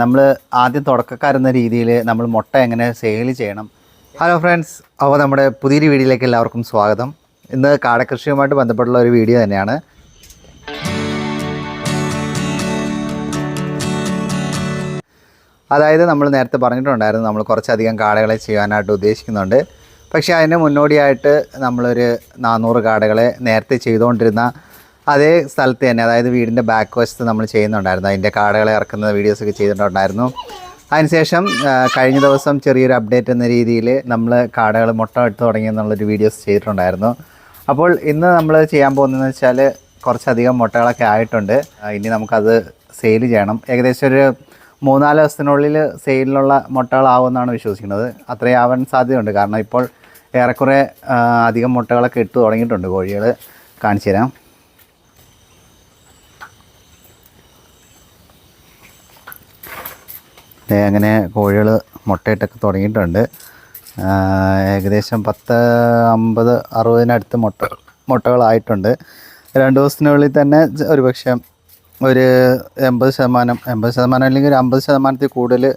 നമ്മൾ ആദ്യം തുടക്കക്കാരെന്ന രീതിയിൽ നമ്മൾ മുട്ട എങ്ങനെ സെയിൽ ചെയ്യണം. ഹലോ ഫ്രണ്ട്സ് അപ്പോൾ നമ്മുടെ പുതിയൊരു വീഡിയോയിലേക്ക് എല്ലാവർക്കും സ്വാഗതം. ഇന്ന് കാടകൃഷിയുമായിട്ട് ബന്ധപ്പെട്ടുള്ള ഒരു വീഡിയോ തന്നെയാണ്. അതായത് നമ്മൾ നേരത്തെ പറഞ്ഞിട്ടുണ്ടായിരുന്നു നമ്മൾ കുറച്ചധികം കാടകളെ ചെയ്യാനായിട്ട് ഉദ്ദേശിക്കുന്നുണ്ട്. പക്ഷേ അതിന് മുന്നോടിയായിട്ട് നമ്മളൊരു നാനൂറ് കാടകളെ നേരത്തെ ചെയ്തുകൊണ്ടിരുന്ന അതേ സ്ഥലത്ത് തന്നെ അതായത് വീടിന്റെ ബാക്ക് വശത്ത് നമ്മൾ ചെയ്യുന്നുണ്ടായിരുന്നു. അതിന്റെ കാടകളെ ഇറക്കുന്ന വീഡിയോസൊക്കെ ചെയ്തിട്ടുണ്ടായിരുന്നു. അതിനുശേഷം കഴിഞ്ഞ ദിവസം ചെറിയൊരു അപ്ഡേറ്റ് എന്ന രീതിയിൽ നമ്മൾ കാടകൾ മുട്ട എടുത്ത് തുടങ്ങി എന്നുള്ളൊരു വീഡിയോസ് ചെയ്തിട്ടുണ്ടായിരുന്നു. അപ്പോൾ ഇന്ന് നമ്മൾ ചെയ്യാൻ പോകുന്നതെന്ന് വെച്ചാൽ കുറച്ചധികം മുട്ടകളൊക്കെ ആയിട്ടുണ്ട്. ഇനി നമുക്കത് സെയിൽ ചെയ്യണം. ഏകദേശം ഒരു മൂന്നാൽ ദിവസത്തിനുള്ളിൽ സെയിലിനുള്ള മുട്ടകളാവുമെന്നാണ് വിശ്വസിക്കുന്നത്. അത്രയും ആവാൻ സാധ്യതയുണ്ട്. കാരണം ഇപ്പോൾ ഏറെക്കുറെ അധികം മുട്ടകളൊക്കെ ഇട്ട് തുടങ്ങിയിട്ടുണ്ട് കോഴികൾ കാണിച്ചു തരാം. അങ്ങനെ കോഴികൾ മുട്ടയിട്ടൊക്കെ തുടങ്ങിയിട്ടുണ്ട്. ഏകദേശം പത്ത് അമ്പത് അറുപതിനടുത്ത് മുട്ട മുട്ടകളായിട്ടുണ്ട്. രണ്ട് ദിവസത്തിനുള്ളിൽ തന്നെ ച- ഒരു പക്ഷേ ഒരു എൺപത് ശതമാനം എൺപത് ശതമാനം അല്ലെങ്കിൽ ഒരു അമ്പത് ശതമാനത്തിൽ കൂടുതൽ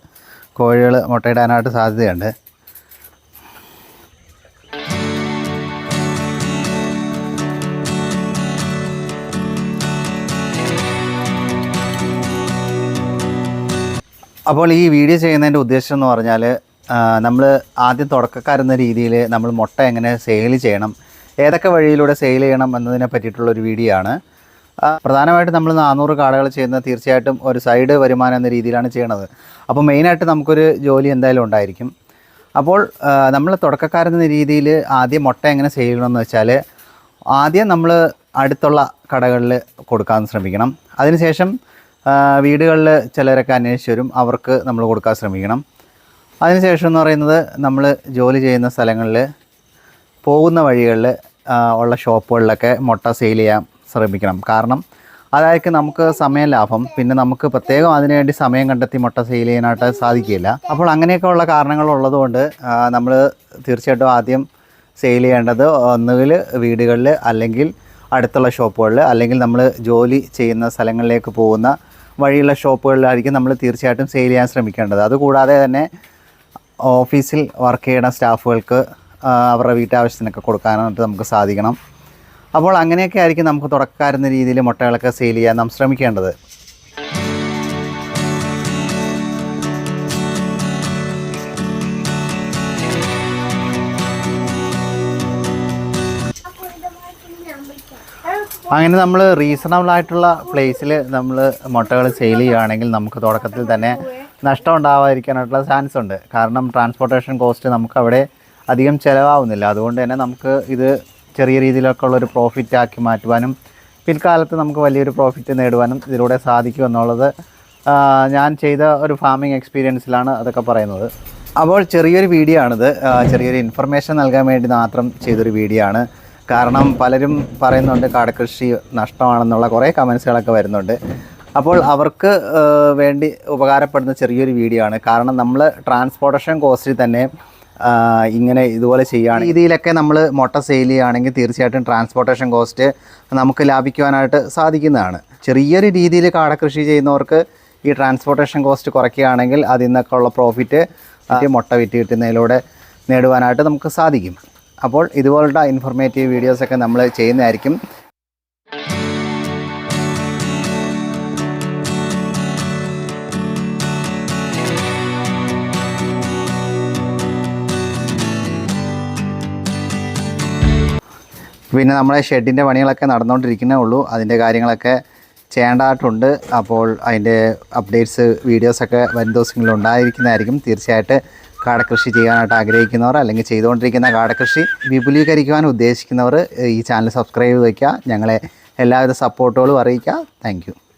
കോഴികൾ മുട്ടയിടാനായിട്ട് സാധ്യതയുണ്ട്. അപ്പോൾ ഈ വീഡിയോ ചെയ്യുന്നതിന്റെ ഉദ്ദേശം എന്ന് പറഞ്ഞാൽ നമ്മൾ ആദ്യം തുടക്കക്കാരെന്ന രീതിയിൽ നമ്മൾ മുട്ട എങ്ങനെ സെയിൽ ചെയ്യണം ഏതൊക്കെ വഴിയിലൂടെ സെയിൽ ചെയ്യണം എന്നതിനെ പറ്റിയിട്ടുള്ളൊരു വീഡിയോ ആണ്. പ്രധാനമായിട്ട് പ്രധാനമായിട്ടും നമ്മൾ നാനൂറ് കാടകൾ ചെയ്യുന്ന തീർച്ചയായിട്ടും ഒരു സൈഡ് വരുമാനം എന്ന രീതിയിലാണ് ചെയ്യണത്. അപ്പോൾ മെയിനായിട്ട് നമുക്കൊരു ജോലി എന്തായാലും ഉണ്ടായിരിക്കും. അപ്പോൾ നമ്മൾ തുടക്കക്കാരെന്ന രീതിയിൽ ആദ്യം മുട്ട എങ്ങനെ സെയിൽ ചെയ്യണമെന്ന് വെച്ചാൽ ആദ്യം നമ്മൾ അടുത്തുള്ള കടകളിൽ കൊടുക്കാൻ ശ്രമിക്കണം. അതിനുശേഷം വീടുകളിൽ ചിലരൊക്കെ അന്വേഷിച്ച് വരും. അവർക്ക് നമ്മൾ കൊടുക്കാൻ ശ്രമിക്കണം. അതിനുശേഷം എന്ന് പറയുന്നത് നമ്മൾ ജോലി ചെയ്യുന്ന സ്ഥലങ്ങളിൽ പോകുന്ന വഴികളിൽ ഉള്ള ഷോപ്പുകളിലൊക്കെ മുട്ട സെയിൽ ചെയ്യാൻ ശ്രമിക്കണം. കാരണം അതായിരിക്കും നമുക്ക് സമയം ലാഭം. പിന്നെ നമുക്ക് പ്രത്യേകം അതിനുവേണ്ടി സമയം കണ്ടെത്തി മുട്ട സെയിൽ ചെയ്യാനായിട്ട് സാധിക്കില്ല. അപ്പോൾ അങ്ങനെയൊക്കെ ഉള്ള കാരണങ്ങൾ ഉള്ളതുകൊണ്ട് നമ്മൾ തീർച്ചയായിട്ടും ആദ്യം സെയിൽ ചെയ്യേണ്ടത് ഒന്നുകിൽ വീടുകളിൽ അല്ലെങ്കിൽ അടുത്തുള്ള ഷോപ്പുകളിൽ അല്ലെങ്കിൽ നമ്മൾ ജോലി ചെയ്യുന്ന സ്ഥലങ്ങളിലേക്ക് പോകുന്ന വഴിയുള്ള ഷോപ്പുകളിലായിരിക്കും നമ്മൾ തീർച്ചയായിട്ടും സെയിൽ ചെയ്യാൻ ശ്രമിക്കേണ്ടത്. അതുകൂടാതെ തന്നെ ഓഫീസിൽ വർക്ക് ചെയ്യുന്ന സ്റ്റാഫുകൾക്ക് അവരുടെ വീട്ടാവശ്യത്തിനൊക്കെ കൊടുക്കാനായിട്ട് നമുക്ക് സാധിക്കണം. അപ്പോൾ അങ്ങനെയൊക്കെ ആയിരിക്കും നമുക്ക് തുടക്കാരുന്ന രീതിയിൽ മുട്ടകളൊക്കെ സെയിൽ ചെയ്യാൻ നാം ശ്രമിക്കേണ്ടത്. അങ്ങനെ നമ്മൾ റീസണബിൾ ആയിട്ടുള്ള പ്ലേസിൽ നമ്മൾ മുട്ടകൾ സെയിൽ ചെയ്യുകയാണെങ്കിൽ നമുക്ക് തുടക്കത്തിൽ തന്നെ നഷ്ടം ഉണ്ടാവാതിരിക്കാനായിട്ടുള്ള ചാൻസ് ഉണ്ട്. കാരണം ട്രാൻസ്പോർട്ടേഷൻ കോസ്റ്റ് നമുക്ക് അവിടെ അധികം ചിലവാകുന്നില്ല അതുകൊണ്ട് തന്നെ നമുക്ക് ഇത് ചെറിയ രീതിയിലൊക്കെ ഉള്ളൊരു പ്രോഫിറ്റ് ആക്കി മാറ്റുവാനും പിൽക്കാലത്ത് നമുക്ക് വലിയൊരു പ്രോഫിറ്റ് നേടുവാനും ഇതിലൂടെ സാധിക്കും എന്നുള്ളത് ഞാൻ ചെയ്ത ഒരു ഫാമിംഗ് എക്സ്പീരിയൻസിലാണ് അതൊക്കെ പറയുന്നത്. അപ്പോൾ ചെറിയൊരു വീഡിയോ ആണിത്. ചെറിയൊരു ഇൻഫർമേഷൻ നൽകാൻ വേണ്ടി മാത്രം ചെയ്തൊരു വീഡിയോ ആണ്. കാരണം പലരും പറയുന്നുണ്ട് കാടകൃഷി നഷ്ടമാണെന്നുള്ള കുറേ കമൻസുകളൊക്കെ വരുന്നുണ്ട്. അപ്പോൾ അവർക്ക് വേണ്ടി ഉപകാരപ്പെടുന്ന ചെറിയൊരു വീഡിയോ ആണ്. കാരണം നമ്മൾ ട്രാൻസ്പോർട്ടേഷൻ കോസ്റ്റിൽ തന്നെ ഇങ്ങനെ ഇതുപോലെ ചെയ്യുകയാണ്. രീതിയിലൊക്കെ നമ്മൾ മുട്ട സെയിൽ ചെയ്യുകയാണെങ്കിൽ തീർച്ചയായിട്ടും ട്രാൻസ്പോർട്ടേഷൻ കോസ്റ്റ് നമുക്ക് ലാഭിക്കുവാനായിട്ട് സാധിക്കുന്നതാണ്. ചെറിയൊരു രീതിയിൽ കാടകൃഷി ചെയ്യുന്നവർക്ക് ഈ ട്രാൻസ്പോർട്ടേഷൻ കോസ്റ്റ് കുറയ്ക്കുകയാണെങ്കിൽ അതിൽ നിന്നൊക്കെ ഉള്ള പ്രോഫിറ്റ് മുട്ട വിറ്റ് കിട്ടുന്നതിലൂടെ നേടുവാനായിട്ട് നമുക്ക് സാധിക്കും. അപ്പോൾ ഇതുപോലുള്ള ഇൻഫോർമേറ്റീവ് വീഡിയോസൊക്കെ നമ്മൾ ചെയ്യുന്നതായിരിക്കും. പിന്നെ നമ്മളെ ഷെഡിന്റെ പണികളൊക്കെ നടന്നുകൊണ്ടിരിക്കുന്നേ ഉള്ളൂ. അതിന്റെ കാര്യങ്ങളൊക്കെ ചെയ്യേണ്ടതായിട്ടുണ്ട്. അപ്പോൾ അതിന്റെ അപ്ഡേറ്റ്സ് വീഡിയോസൊക്കെ വരും ദിവസങ്ങളിൽ ഉണ്ടായിരിക്കുന്നതായിരിക്കും. തീർച്ചയായിട്ട് കാടകൃഷി ചെയ്യാനായിട്ട് ആഗ്രഹിക്കുന്നവർ അല്ലെങ്കിൽ ചെയ്തുകൊണ്ടിരിക്കുന്ന കാടകൃഷി വിപുലീകരിക്കുവാൻ ഉദ്ദേശിക്കുന്നവർ ഈ ചാനൽ സബ്സ്ക്രൈബ് വയ്ക്കുക. ഞങ്ങളെ എല്ലാവിധ സപ്പോർട്ടുകളും അറിയിക്കുക. താങ്ക്